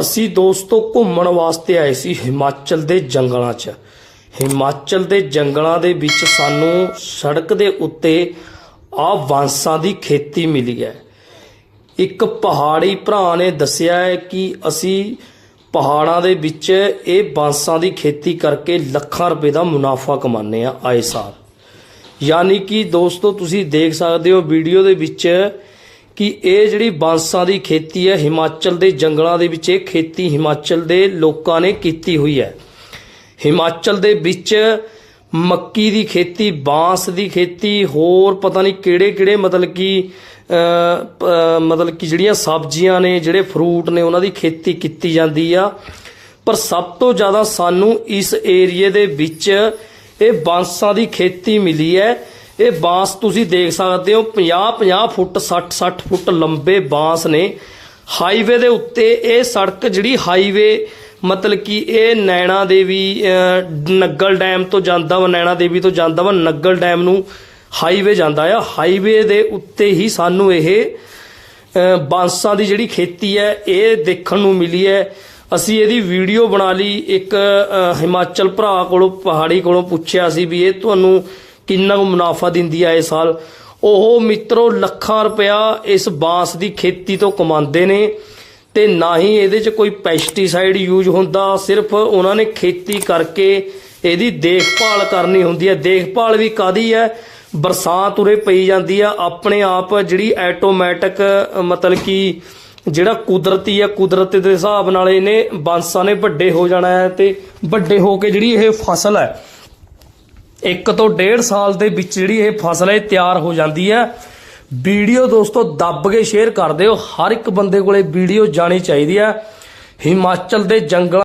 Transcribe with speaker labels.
Speaker 1: ਅਸੀਂ ਦੋਸਤੋ ਘੁੰਮਣ ਵਾਸਤੇ ਆਏ ਸੀ ਹਿਮਾਚਲ ਦੇ ਜੰਗਲਾਂ 'ਚ। ਹਿਮਾਚਲ ਦੇ ਜੰਗਲਾਂ ਦੇ ਵਿੱਚ ਸਾਨੂੰ ਸੜਕ ਦੇ ਉੱਤੇ ਆ ਵਾਂਸਾਂ ਦੀ ਖੇਤੀ ਮਿਲੀ ਹੈ। ਇੱਕ ਪਹਾੜੀ ਭਰਾ ਨੇ ਦੱਸਿਆ ਹੈ ਕਿ ਅਸੀਂ ਪਹਾੜਾਂ ਦੇ ਵਿੱਚ ਇਹ ਬਾਂਸਾਂ ਦੀ ਖੇਤੀ ਕਰਕੇ ਲੱਖਾਂ ਰੁਪਏ ਦਾ ਮੁਨਾਫਾ ਕਮਾਉਂਦੇ ਆ ਆਏ ਸਾਲ। ਯਾਨੀ ਕਿ ਦੋਸਤੋ ਤੁਸੀਂ ਦੇਖ ਸਕਦੇ ਹੋ ਵੀਡੀਓ ਦੇ ਵਿੱਚ ਕਿ ਇਹ ਜਿਹੜੀ ਬਾਂਸਾਂ ਦੀ ਖੇਤੀ ਹੈ, ਹਿਮਾਚਲ ਦੇ ਜੰਗਲਾਂ ਦੇ ਵਿੱਚ ਇਹ ਖੇਤੀ ਹਿਮਾਚਲ ਦੇ ਲੋਕਾਂ ਨੇ ਕੀਤੀ ਹੋਈ ਹੈ। ਹਿਮਾਚਲ ਦੇ ਵਿੱਚ ਮੱਕੀ ਦੀ ਖੇਤੀ, ਬਾਂਸ ਦੀ ਖੇਤੀ, ਹੋਰ ਪਤਾ ਨਹੀਂ ਕਿਹੜੇ ਕਿਹੜੇ ਮਤਲਬ ਕਿ ਮਤਲਬ ਕਿ ਜਿਹੜੀਆਂ ਸਬਜ਼ੀਆਂ ਨੇ, ਜਿਹੜੇ ਫਰੂਟ ਨੇ, ਉਹਨਾਂ ਦੀ ਖੇਤੀ ਕੀਤੀ ਜਾਂਦੀ ਆ। ਪਰ ਸਭ ਤੋਂ ਜ਼ਿਆਦਾ ਸਾਨੂੰ ਇਸ ਏਰੀਏ ਦੇ ਵਿੱਚ ਇਹ ਬਾਂਸਾਂ ਦੀ ਖੇਤੀ ਮਿਲੀ ਹੈ। ਇਹ ਬਾਂਸ ਤੁਸੀਂ ਦੇਖ ਸਕਦੇ ਹੋ 50 50 ਫੁੱਟ 60 60 ਫੁੱਟ ਲੰਬੇ ਬਾਂਸ ਨੇ। ਹਾਈਵੇ ਦੇ ਉੱਤੇ ਇਹ ਸੜਕ ਜਿਹੜੀ ਹਾਈਵੇ ਮਤਲਬ ਕਿ ਇਹ ਨੈਣਾ ਦੇਵੀ ਅਹ, ਨੱਗਲ ਡੈਮ ਤੋਂ ਜਾਂਦਾ ਵਾ ਨੈਣਾ ਦੇਵੀ ਤੋਂ ਜਾਂਦਾ ਵਾ ਨੱਗਲ ਡੈਮ ਨੂੰ ਹਾਈਵੇ ਜਾਂਦਾ ਆ। ਹਾਈਵੇ ਦੇ ਉੱਤੇ ਹੀ ਸਾਨੂੰ ਇਹ ਬਾਂਸਾਂ ਦੀ ਜਿਹੜੀ ਖੇਤੀ ਹੈ ਇਹ ਦੇਖਣ ਨੂੰ ਮਿਲੀ ਹੈ। ਅਸੀਂ ਇਹਦੀ ਵੀਡੀਓ ਬਣਾ ਲਈ ਇੱਕ ਹਿਮਾਚਲ ਭਰਾ ਕੋਲੋਂ ਪਹਾੜੀ ਕੋਲੋਂ ਪੁੱਛਿਆ ਸੀ ਵੀ ਇਹ ਤੁਹਾਨੂੰ ਕਿੰਨਾ ਕੁ ਮੁਨਾਫਾ ਦਿੰਦੀ ਆ ਇਹ ਸਾਲ। ਉਹ ਮਿੱਤਰੋ, ਲੱਖਾਂ ਰੁਪਇਆ ਇਸ ਬਾਂਸ ਦੀ ਖੇਤੀ ਤੋਂ ਕਮਾਉਂਦੇ ਨੇ ਤੇ ਨਾ ਹੀ ਇਹਦੇ 'ਚ ਕੋਈ ਪੈਸਟੀਸਾਈਡ ਯੂਜ਼ ਹੁੰਦਾ, ਸਿਰਫ ਉਹਨਾਂ ਨੇ ਖੇਤੀ ਕਰਕੇ ਇਹਦੀ ਦੇਖਭਾਲ ਕਰਨੀ ਹੁੰਦੀ ਹੈ। ਦੇਖਭਾਲ ਵੀ ਕਾਦੀ ਹੈ? ਬਰਸਾਤ ਉਰੇ ਪਈ ਜਾਂਦੀ ਆ। ਆਪਣੇ ਆਪ ਜਿਹੜੀ ਆਟੋਮੈਟਿਕ ਮਤਲਬ ਕਿ ਜਿਹੜਾ ਕੁਦਰਤੀ ਹੈ ਕੁਦਰਤ ਦੇ ਹਿਸਾਬ ਨਾਲ ਇਹਨੇ ਬਾਂਸਾਂ ਨੇ ਵੱਡੇ ਹੋ ਜਾਣਾ ਹੈ ਤੇ ਵੱਡੇ ਹੋ ਕੇ ਜਿਹੜੀ ਇਹ ਫਸਲ ਹੈ ਇੱਕ ਤੋਂ ਡੇਢ ਸਾਲ ਦੇ ਵਿੱਚ ਜਿਹੜੀ ਇਹ ਫਸਲ ਹੈ ਤਿਆਰ ਹੋ ਜਾਂਦੀ ਹੈ। ਵੀਡੀਓ ਦੋਸਤੋ, ਦੱਬ ਕੇ ਸ਼ੇਅਰ ਕਰ ਦਿਓ। ਹਰ ਇੱਕ ਬੰਦੇ ਕੋਲੇ ਵੀਡੀਓ ਜਾਣੀ ਚਾਹੀਦੀ ਹੈ। ਹਿਮਾਚਲ ਦੇ ਜੰਗਲ